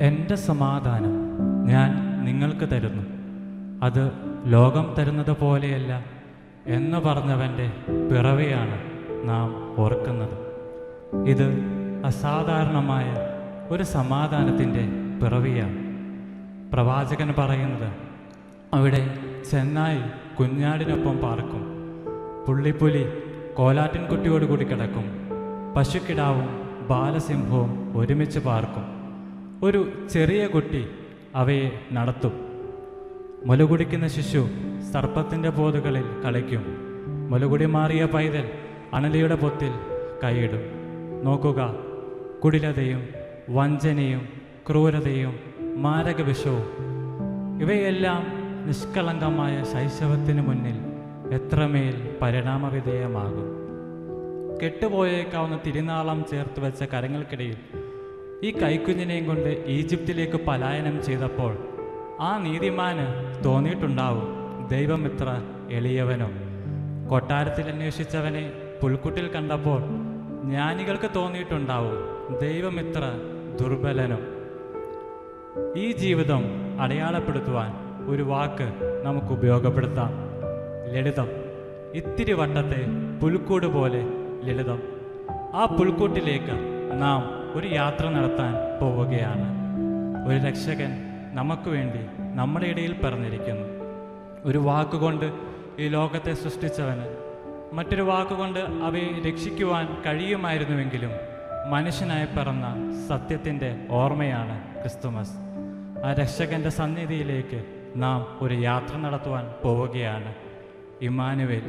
എന്റെ സമാധാനം ഞാൻ നിങ്ങൾക്ക് തരുന്നു. അത് ലോകം തരുന്നത് പോലെയല്ല എന്ന് പറഞ്ഞവന്റെ പിറവിയാണ് നാം ഓർക്കുന്നത്. ഇത് അസാധാരണമായ ഒരു സമാധാനത്തിന്റെ പിറവിയാണ്. പ്രവാചകൻ പറയുന്നത് അവിടെ ചെന്നായി കുഞ്ഞാടിനൊപ്പം പാർക്കും. പുള്ളിപ്പുലി കോലാറ്റിൻകുട്ടിയോടുകൂടി കിടക്കും. പശുക്കിടാവും ബാലസിംഹവും ഒരുമിച്ച് പാർക്കും. ഒരു ചെറിയ കുട്ടി അവയെ നടത്തും. മുലകുടിക്കുന്ന ശിശു സർപ്പത്തിന്റെ പോതുകളിൽ കളിക്കും. മുലകുടി മാറിയ പൈതൽ അണലിയുടെ പൊത്തിൽ കൈയിടും. നോക്കുക കുടിലതയും വഞ്ചനയും ക്രൂരതയും മാരകവിഷവും. ഇവയെല്ലാം നിഷ്കളങ്കമായ ശൈശവത്തിന് മുന്നിൽ എത്രമേൽ പരിണാമവിധേയമാകും. കെട്ടുപോയേക്കാവുന്ന തിരുനാളം ചേർത്ത് വെച്ച കരങ്ങൾക്കിടയിൽ ഈ കൈക്കുഞ്ഞിനെയും കൊണ്ട് ഈജിപ്തിലേക്ക് പലായനം ചെയ്തപ്പോൾ ആ നീതിമാന് തോന്നിയിട്ടുണ്ടാവും ദൈവം ഇത്ര എളിയവനോ? കൊട്ടാരത്തിൽ അന്വേഷിച്ചവനെ പുൽക്കുട്ടിൽ കണ്ടപ്പോൾ ജ്ഞാനികൾക്ക് തോന്നിയിട്ടുണ്ടാവും ദൈവം ഇത്ര ദുർബലനോ? ഈ ജീവിതം അടയാളപ്പെടുത്തുവാൻ ഒരു വാക്ക് നമുക്ക് ഉപയോഗപ്പെടുത്താം. ലളിതം. ഇത്തിരി വട്ടത്തെ പുൽക്കൂട് പോലെ ലളിതം. ആ പുൽക്കൂട്ടിലേക്ക് നാം ഒരു യാത്ര നടത്താൻ പോവുകയാണ്. ഒരു രക്ഷകൻ നമുക്ക് വേണ്ടി നമ്മുടെ ഇടയിൽ പറഞ്ഞിരിക്കുന്നു. ഒരു വാക്കുകൊണ്ട് ഈ ലോകത്തെ സൃഷ്ടിച്ചവന് മറ്റൊരു വാക്കുകൊണ്ട് അവയെ രക്ഷിക്കുവാൻ കഴിയുമായിരുന്നുവെങ്കിലും മനുഷ്യനായി പിറന്ന സത്യത്തിന്റെ ഓർമ്മയാണ് ക്രിസ്തുമസ്. ആ രക്ഷകന്റെ സന്നിധിയിലേക്ക് നാം ഒരു യാത്ര നടത്തുവാൻ പോവുകയാണ്. ഇമാനുവേൽ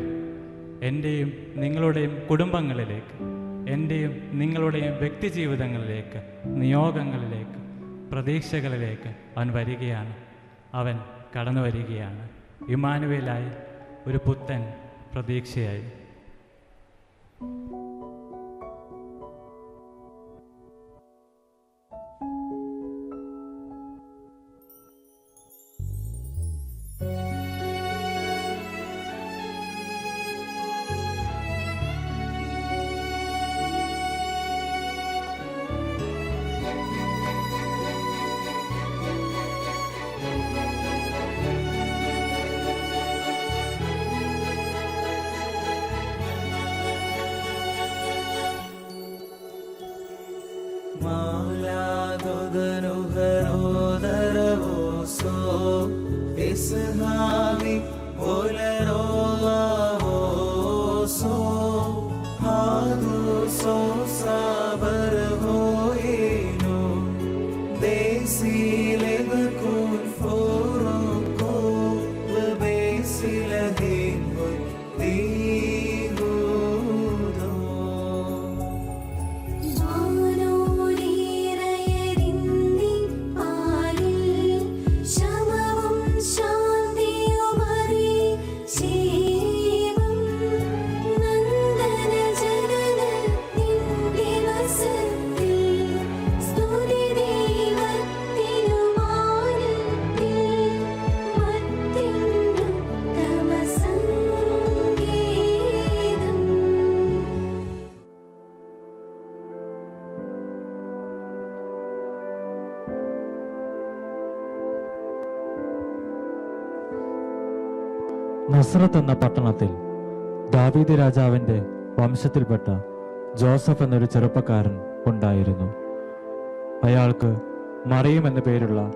എന്റെയും നിങ്ങളുടെയും കുടുംബങ്ങളിലേക്ക്. എന്റെയും നിങ്ങളുടെയും വ്യക്തി ജീവിതങ്ങളിലേക്ക് നിയോഗങ്ങളിലേക്ക് പ്രതീക്ഷകളിലേക്ക് അവൻ വരികയാണ്. അവൻ കടന്നു വരികയാണ് ഇമാനുവേലായി ഒരു പുത്തൻ പ്രതീക്ഷയായി. tin നസ്രത്ത് എന്ന പട്ടണത്തിൽ ദാവീദ് രാജാവിന്റെ വംശത്തിൽപ്പെട്ട ജോസഫ് എന്നൊരു ചെറുപ്പക്കാരൻ ഉണ്ടായിരുന്നു. അയാൾക്ക് മറിയം എന്ന പേരുള്ള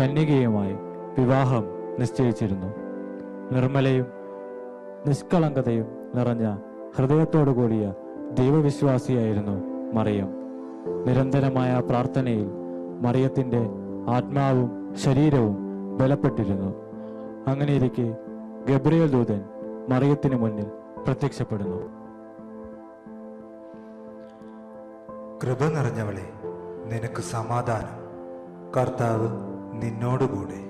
കന്യകയുമായി വിവാഹം നിശ്ചയിച്ചിരുന്നു. നിർമ്മലയും നിഷ്കളങ്കതയും നിറഞ്ഞ ഹൃദയത്തോടു കൂടിയ ദൈവവിശ്വാസിയായിരുന്നു മറിയം. നിരന്തരമായ പ്രാർത്ഥനയിൽ മറിയത്തിന്റെ ആത്മാവും ശരീരവും ബലപ്പെട്ടിരുന്നു. അങ്ങനെയിരിക്കെ ഗബ്രിയേൽ ദൂതൻ മറിയത്തിന് മുന്നിൽ പ്രത്യക്ഷപ്പെടുന്നു. കൃപ നിറഞ്ഞവളെ നിനക്ക് സമാധാനം. കർത്താവ് നിന്നോടുകൂടെ.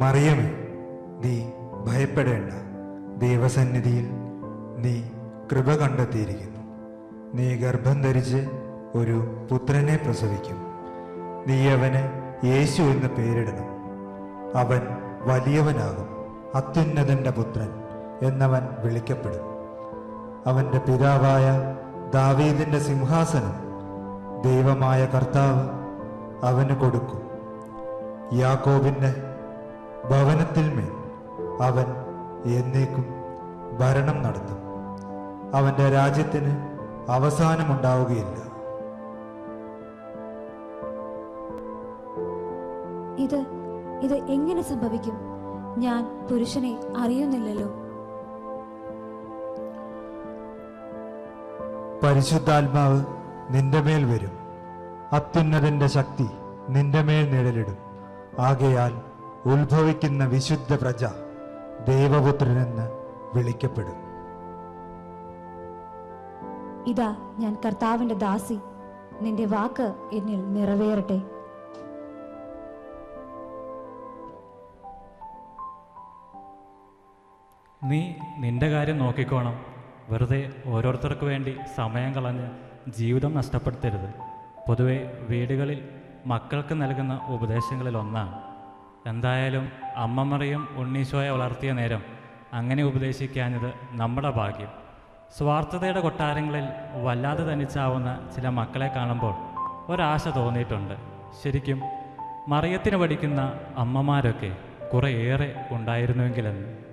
മറിയമേ നീ ഭയപ്പെടേണ്ട. ദൈവസന്നിധിയിൽ നീ കൃപ കണ്ടെത്തിയിരിക്കുന്നു. നീ ഗർഭം ധരിച്ച് ഒരു പുത്രനെ പ്രസവിക്കും. നീ അവന് യേശു എന്ന് പേരിടണം. അവൻ വലിയവനാകും. അത്യുന്നതന്റെ പുത്രൻ എന്നവൻ വിളിക്കപ്പെടും. അവന്റെ പിതാവായ ദാവീദിന്റെ സിംഹാസനം ദൈവമായ കർത്താവ് അവന് കൊടുക്കും. യാക്കോബിന്റെ ഭവനത്തിൽ മേൽ അവൻ എന്നേക്കും ഭരണം നടത്തും. അവന്റെ രാജ്യത്തിന് അവസാനമുണ്ടാവുകയില്ല. എങ്ങനെ സംഭവിക്കും? ഞാൻ പുരുഷനെ അറിയുന്നില്ലല്ലോ. പരിശുദ്ധാത്മാവ് നിന്റെ മേൽ വരും. അത്യുന്നതന്റെ ശക്തി നിന്റെ മേൽ നിഴലിടും. ആകയാൽ ഉത്ഭവിക്കുന്ന വിശുദ്ധ പ്രജ ദൈവപുത്രനെന്ന് വിളിക്കപ്പെടും. ഇതാ ഞാൻ കർത്താവിന്റെ ദാസി. നിന്റെ വാക്ക് എന്നിൽ നിറവേറട്ടെ. നീ നിന്റെ കാര്യം നോക്കിക്കോണം. വെറുതെ ഓരോരുത്തർക്ക് വേണ്ടി സമയം കളഞ്ഞ് ജീവിതം നഷ്ടപ്പെടുത്തരുത്. പൊതുവെ വീടുകളിൽ മക്കൾക്ക് നൽകുന്ന ഉപദേശങ്ങളിൽ ഒന്നാണ്. എന്തായാലും അമ്മമറിയും ഉണ്ണീശോയെ വളർത്തിയ നേരം അങ്ങനെ ഉപദേശിക്കാഞ്ഞത് നമ്മുടെ ഭാഗ്യം. സ്വാർത്ഥതയുടെ കൊട്ടാരങ്ങളിൽ വല്ലാതെ തനിച്ചാവുന്ന ചില മക്കളെ കാണുമ്പോൾ ഒരാശ തോന്നിയിട്ടുണ്ട്. ശരിക്കും മറിയത്തിന് പഠിക്കുന്ന അമ്മമാരൊക്കെ കുറേയേറെ ഉണ്ടായിരുന്നുവെങ്കിലെന്ന്.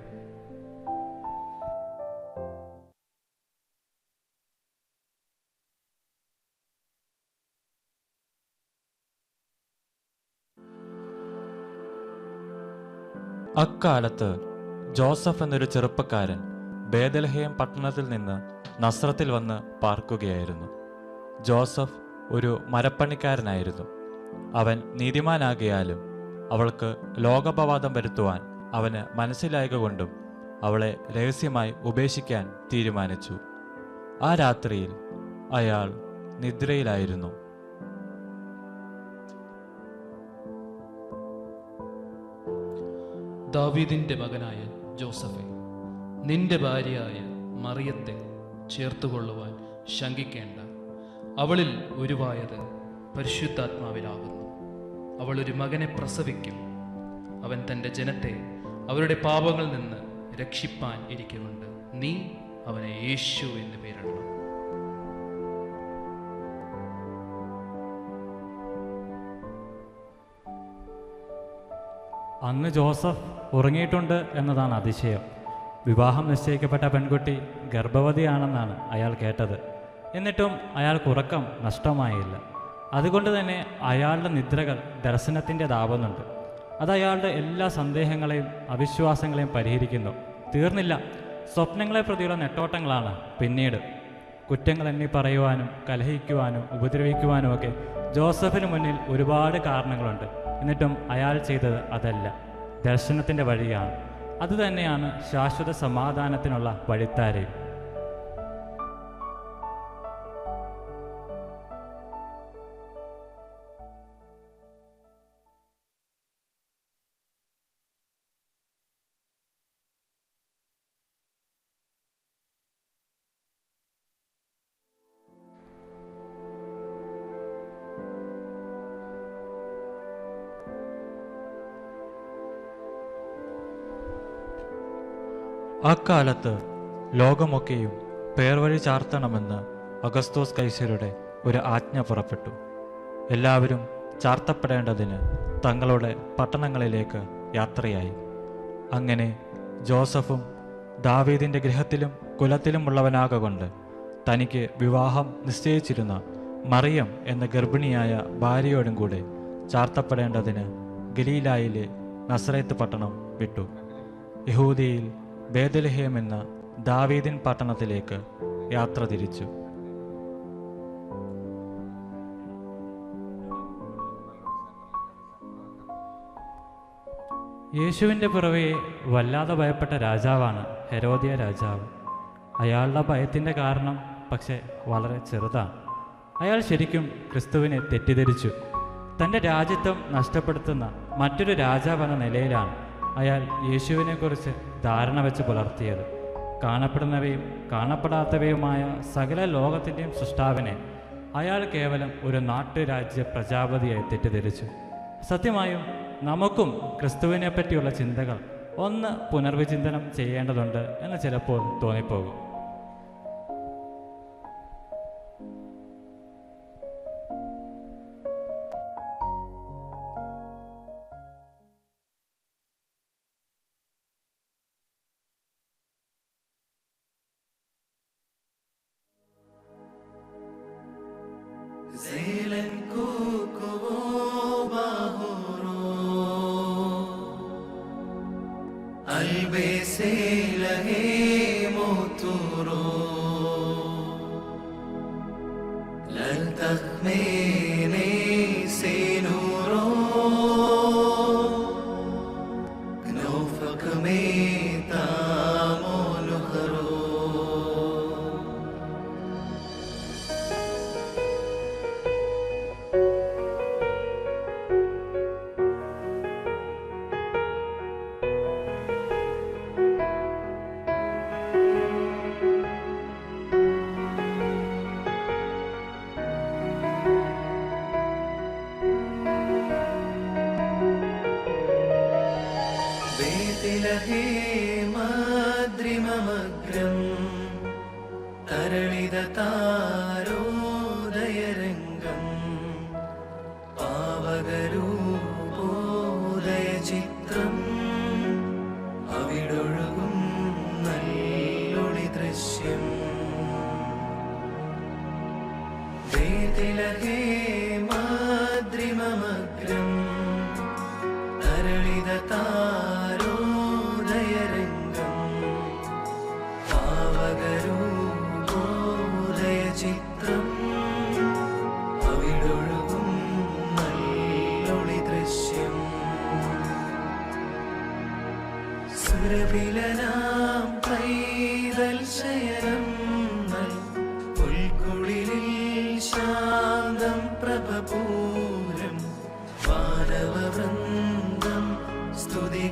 അക്കാലത്ത് ജോസഫ് എന്നൊരു ചെറുപ്പക്കാരൻ ബേദൽഹേം പട്ടണത്തിൽ നിന്ന് നസ്രത്തിൽ വന്ന് പാർക്കുകയായിരുന്നു. ജോസഫ് ഒരു മരപ്പണിക്കാരനായിരുന്നു. അവൻ നീതിമാനാകിയാലും അവൾക്ക് ലോകപവാദം വരുത്തുവാൻ അവന് മനസ്സിലായക കൊണ്ടും അവളെ രഹസ്യമായി ഉപേക്ഷിക്കാൻ തീരുമാനിച്ചു. ആ രാത്രിയിൽ അയാൾ നിദ്രയിലായിരുന്നു. ദാവീദിന്റെ മകനായ ജോസഫെ നിന്റെ ഭാര്യയായ മറിയത്തെ ചേർത്തുകൊള്ളുവാൻ ശങ്കിക്കേണ്ട. അവളിൽ ഉരുവായത് പരിശുദ്ധാത്മാവിലാകുന്നു. അവൾ ഒരു മകനെ പ്രസവിക്കും. അവൻ തന്റെ ജനത്തെ അവരുടെ പാപങ്ങളിൽ നിന്ന് രക്ഷിപ്പാൻ ഇരിക്കുന്നുണ്ട്. നീ അവനെ യേശു എന്ന് പേരിടണം. അന്ന് ജോസഫ് ഉറങ്ങിയിട്ടുണ്ട് എന്നതാണ് അതിശയം. വിവാഹം നിശ്ചയിക്കപ്പെട്ട പെൺകുട്ടി ഗർഭവതിയാണെന്നാണ് അയാൾ കേട്ടത്. എന്നിട്ടും അയാൾക്ക് ഉറക്കം നഷ്ടമായില്ല. അതുകൊണ്ട് തന്നെ അയാളുടെ നിദ്രകൾ ദർശനത്തിന്റെതാവുന്നുണ്ട് അത് അയാളുടെ എല്ലാ സന്ദേഹങ്ങളെയും അവിശ്വാസങ്ങളെയും പരിഹരിക്കുന്നു. തീർന്നില്ല. സ്വപ്നങ്ങളെ പ്രതിയുള്ള നെട്ടോട്ടങ്ങളാണ് പിന്നീട്. കുറ്റങ്ങൾ എണ്ണി പറയുവാനും കലഹിക്കുവാനും ഉപദ്രവിക്കുവാനും ഒക്കെ ജോസഫിന് മുന്നിൽ ഒരുപാട് കാരണങ്ങളുണ്ട്. എന്നിട്ടും അയാൾ ചെയ്തത് അതല്ല. ദർശനത്തിന്റെ വഴിയാണ്. അതുതന്നെയാണ് ശാശ്വത സമാധാനത്തിനുള്ള വഴിത്താരയും. അക്കാലത്ത് ലോകമൊക്കെയും പേർവഴി ചാർത്തണമെന്ന് അഗസ്തോസ് കൈസരുടെ ഒരു ആജ്ഞ പുറപ്പെട്ടു. എല്ലാവരും ചാർത്തപ്പെടേണ്ടതിന് തങ്ങളുടെ പട്ടണങ്ങളിലേക്ക് യാത്രയായി. അങ്ങനെ ജോസഫും ദാവീദിന്റെ ഗൃഹത്തിലും കുലത്തിലുമുള്ളവനാകൊണ്ട് തനിക്ക് വിവാഹം നിശ്ചയിച്ചിരുന്ന മറിയം എന്ന ഗർഭിണിയായ ഭാര്യയോടും കൂടെ ചാർത്തപ്പെടേണ്ടതിന് ഗലീലായിലെ നസ്രയത്ത് പട്ടണം വിട്ടു. യഹൂദിയിൽ ബേദലഹേം എന്ന ദാവീദിൻ പട്ടണത്തിലേക്ക് യാത്ര തിരിച്ചു. യേശുവിന്റെ പുറവെ വല്ലാതെ ഭയപ്പെട്ട രാജാവാണ് ഹെരോദിയ രാജാവ്. അയാളുടെ ഭയത്തിന്റെ കാരണം പക്ഷേ വളരെ ചെറുതാണ്. അയാൾ ശരിക്കും ക്രിസ്തുവിനെ തെറ്റിദ്ധരിച്ചു. തന്റെ രാജ്യത്വം നഷ്ടപ്പെടുത്തുന്ന മറ്റൊരു രാജാവെന്ന നിലയിലാണ് അയാൾ യേശുവിനെക്കുറിച്ച് ധാരണ വെച്ച് പുലർത്തിയത്. കാണപ്പെടുന്നവയും കാണപ്പെടാത്തവയുമായ സകല ലോകത്തിന്റെയും സൃഷ്ടാവിനെ അയാൾ കേവലം ഒരു നാട്ടുരാജ്യ പ്രജാപതിയായി തെറ്റിദ്ധരിച്ചു. സത്യമായും നമുക്കും ക്രിസ്തുവിനെ പറ്റിയുള്ള ചിന്തകൾ ഒന്ന് പുനർവിചിന്തനം ചെയ്യേണ്ടതുണ്ട് എന്ന് ചിലപ്പോൾ തോന്നിപ്പോകും. प्रीतिलहे मा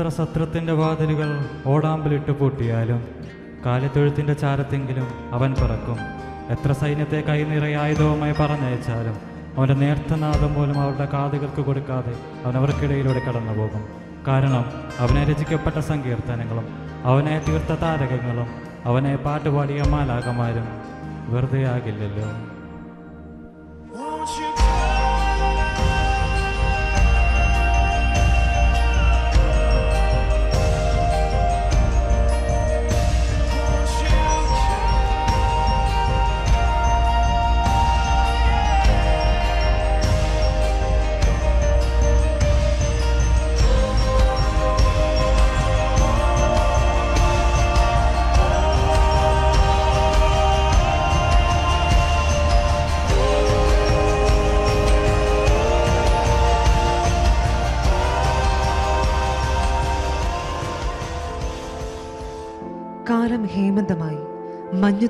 എത്ര സത്രത്തിന്റെ വാതിലുകൾ ഓടാമ്പലിട്ട് പൂട്ടിയാലും കാലിത്തൊഴുത്തിന്റെ ചാരത്തെങ്കിലും അവൻ പിറക്കും. എത്ര സൈന്യത്തെ കൈനിറയായുധവുമായി പറഞ്ഞയച്ചാലും അവന്റെ നേർത്തനാദം പോലും അവരുടെ കാതുകൾക്ക് കൊടുക്കാതെ അവൻ അവർക്കിടയിലൂടെ കടന്നു പോകും കാരണം അവനെ രചിക്കപ്പെട്ട സങ്കീർത്തനങ്ങളും അവനെ തീർത്ത താരകങ്ങളും അവനെ പാട്ടുപാടിയ മാലാകമാരും വെറുതെ ആകില്ലല്ലോ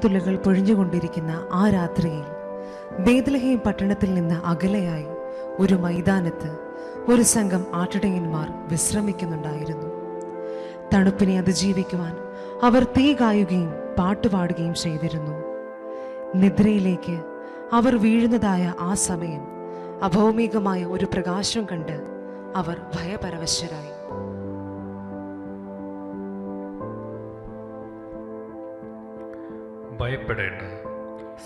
മഞ്ഞുതുള്ളികൾ പൊഴിഞ്ഞുകൊണ്ടിരിക്കുന്ന ആ രാത്രിയിൽ ബേദലഹേം പട്ടണത്തിൽ നിന്ന് അകലെയായി ഒരു മൈതാനത്ത് ഒരു സംഘം ആട്ടിടയന്മാർ വിശ്രമിക്കുന്നുണ്ടായിരുന്നു. തണുപ്പിനെ അതിജീവിക്കുവാൻ അവർ തീ കായുകയും പാട്ടുപാടുകയും ചെയ്തിരുന്നു. നിദ്രയിലേക്ക് അവർ വീഴുന്നതായ ആ സമയം അഭൗമികമായ ഒരു പ്രകാശം കണ്ട് അവർ ഭയപരവശരായി. ഭയപ്പെടേണ്ട.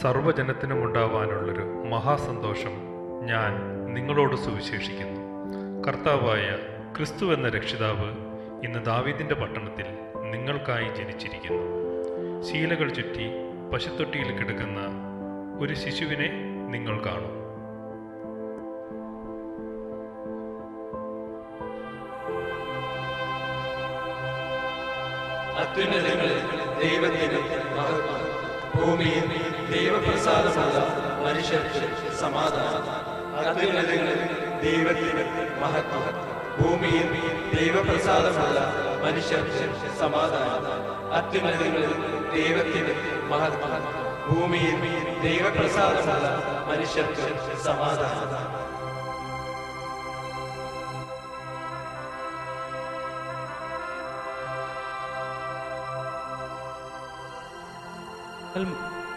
സർവജനത്തിനും ഉണ്ടാവാനുള്ളൊരു മഹാസന്തോഷം ഞാൻ നിങ്ങളോട് സുവിശേഷിക്കുന്നു. കർത്താവായ ക്രിസ്തു എന്ന രക്ഷിതാവ് ഇന്ന് ദാവീദിന്റെ പട്ടണത്തിൽ നിങ്ങൾക്കായി ജനിച്ചിരിക്കുന്നു. ശീലകൾ ചുറ്റി പശുത്തൊട്ടിയിൽ കിടക്കുന്ന ഒരു ശിശുവിനെ നിങ്ങൾ കാണും. അത്യുന്നതങ്ങളിൽ ദൈവത്തിന് മഹത്വം. ഭൂമിയിൽ ദൈവപ്രസാദമുള്ള മനുഷ്യർക്ക് സമാധാനം. അത്യുന്നതങ്ങളിൽ ദൈവത്തിന് മഹത്വം. ഭൂമിയിൽ ദൈവപ്രസാദമുള്ള മനുഷ്യർക്ക് സമാധാനം. അത്യുന്നതങ്ങളിൽ ദൈവത്തിന് മഹത്വം. ഭൂമിയിൽ ദൈവപ്രസാദമുള്ള മനുഷ്യർക്ക് സമാധാനം.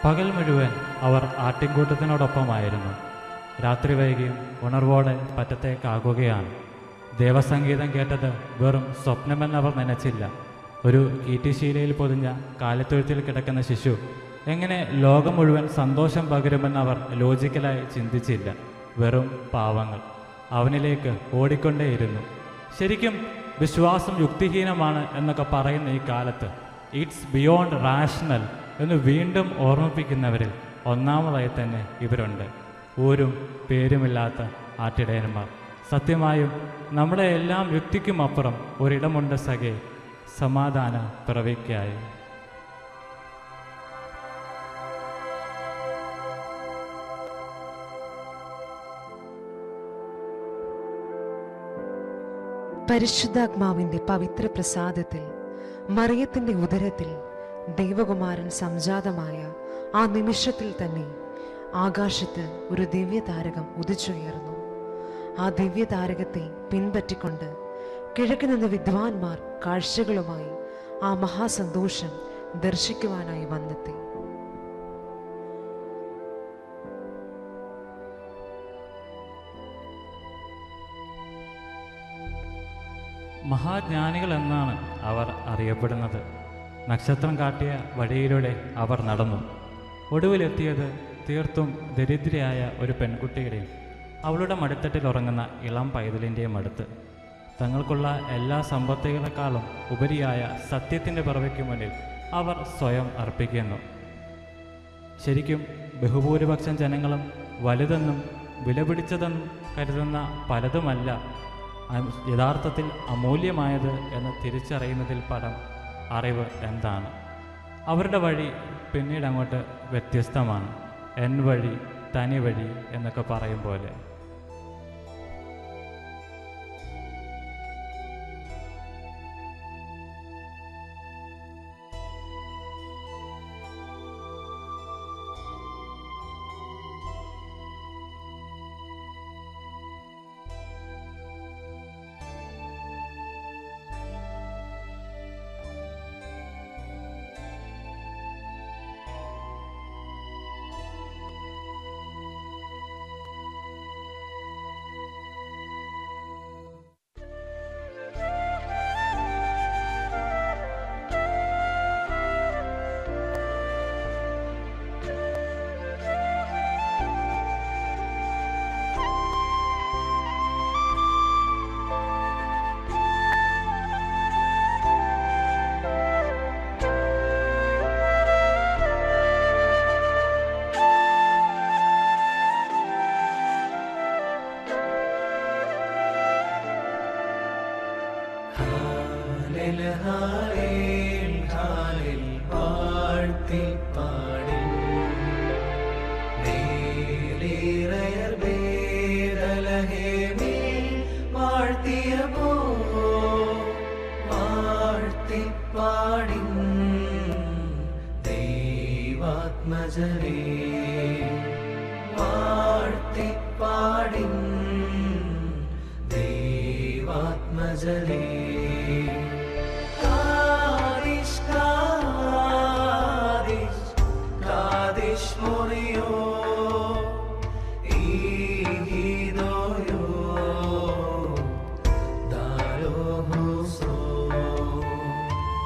പകൽ- മുഴുവൻ അവർ ആട്ടിൻകൂട്ടത്തിനോടൊപ്പമായിരുന്നു. രാത്രി വൈകിയും ഉണർവോടെ പറ്റത്തേക്കാകുകയാണ്. ദേവസംഗീതം കേട്ടത് വെറും സ്വപ്നമെന്നവർ നനച്ചില്ല. ഒരു ഈറ്റിശീലയിൽ പൊതിഞ്ഞ കാലത്തൊഴുത്തിൽ കിടക്കുന്ന ശിശു എങ്ങനെ ലോകം മുഴുവൻ സന്തോഷം പകരുമെന്നവർ ലോജിക്കലായി ചിന്തിച്ചില്ല. വെറും പാവങ്ങൾ അവനിലേക്ക് ഓടിക്കൊണ്ടേയിരുന്നു. ശരിക്കും വിശ്വാസം യുക്തിഹീനമാണ് എന്നൊക്കെ പറയുന്ന ഈ കാലത്ത് ഇറ്റ്സ് ബിയോണ്ട് റാഷണൽ എന്ന് വീണ്ടും ഓർമ്മിപ്പിക്കുന്നവരിൽ ഒന്നാമതായി തന്നെ ഇവരുണ്ട്. ഊരും പേരുമില്ലാത്ത ആറ്റിടയന്മാർ സത്യമായും നമ്മുടെ എല്ലാം യുക്തിക്കും അപ്പുറം ഒരിടമുണ്ട് സഖേ സമാധാന പിറവിക്കായി. പരിശുദ്ധാത്മാവിന്റെ പവിത്ര പ്രസാദത്തിൽ മറിയത്തിന്റെ ഉദരത്തിൽ ദൈവകുമാരൻ സംജാതമായ ആ നിമിഷത്തിൽ തന്നെ ആകാശത്ത് ഒരു ദിവ്യതാരകം ഉദിച്ചുയർന്നു. ആ ദിവ്യതാരകത്തെ പിൻപറ്റിക്കൊണ്ട് കിഴക്ക് നിന്ന് വിദ്വാൻമാർ കാഴ്ചകളുമായി ആ മഹാസന്തോഷം ദർശിക്കുവാനായി വന്നെത്തി. മഹാജ്ഞാനികൾ എന്നാണ് അവർ അറിയപ്പെടുന്നത്. നക്ഷത്രം കാട്ടിയ വഴിയിലൂടെ അവർ നടന്നു. ഒടുവിലെത്തിയത് തീർത്തും ദരിദ്രയായ ഒരു പെൺകുട്ടിയുടെയും അവളുടെ മടിത്തട്ടിൽ ഉറങ്ങുന്ന ഇളം പൈതലിന്റെയും അടുത്ത് തങ്ങൾക്കുള്ള എല്ലാ സമ്പത്തുകളെക്കാളും ഉപരിയായ സത്യത്തിന്റെ പിറവയ്ക്ക് മുന്നിൽ അവർ സ്വയം അർപ്പിക്കുന്നു. ശരിക്കും ബഹുഭൂരിപക്ഷം ജനങ്ങളും വലുതെന്നും വിലപിടിച്ചതെന്നും കരുതുന്ന പലതുമല്ല യഥാർത്ഥത്തിൽ അമൂല്യമായത് എന്ന് തിരിച്ചറിയുന്നതിൽ പരം അറിവ് എന്താണ്? അവരുടെ വഴി പിന്നീട് അങ്ങോട്ട് വ്യത്യസ്തമാണ്. എൻ വഴി തനി വഴി എന്നൊക്കെ പറയും പോലെ.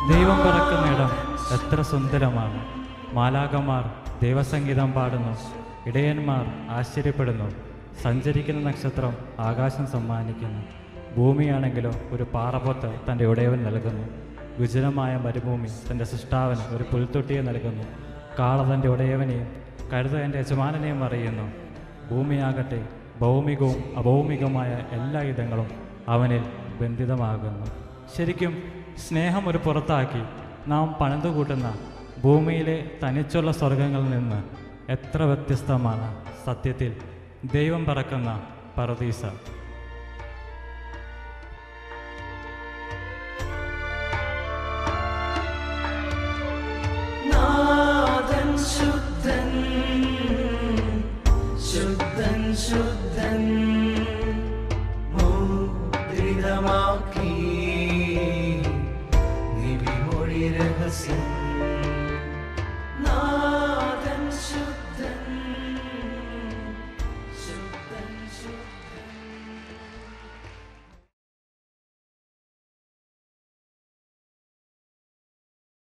ദൈവം പിറക്കുന്നിടം എത്ര സുന്ദരമാണ്. മാലാകമാർ ദൈവസംഗീതം പാടുന്നു. ഇടയന്മാർ ആശ്ചര്യപ്പെടുന്നു. സഞ്ചരിക്കുന്ന നക്ഷത്രം ആകാശം സമ്മാനിക്കുന്നു. ഭൂമിയാണെങ്കിലോ ഒരു പാറപ്പൊത്ത് തന്റെ ഉടയവൻ നൽകുന്നു. വിജനമായ മരുഭൂമി തന്റെ സൃഷ്ടാവിന് ഒരു പുൽത്തൊട്ടിയെ നൽകുന്നു. കാള തന്റെ ഉടയവനെയും കഴുത എന്റെ യജമാനനെയും അറിയുന്നു. ഭൂമിയാകട്ടെ ഭൗമികവും അഭൗമികവുമായ എല്ലാ ഇടങ്ങളും അവനിൽ ബന്ധിതമാകുന്നു. ശരിക്കും സ്നേഹം ഒരു പുറത്താക്കി നാം പണിതുകൂട്ടുന്ന ഭൂമിയിലെ തനിച്ചുള്ള സ്വർഗങ്ങളിൽ നിന്ന് എത്ര വ്യത്യസ്തമാണ് സത്യത്തിൽ ദൈവം പറക്കുന്ന പറദീസ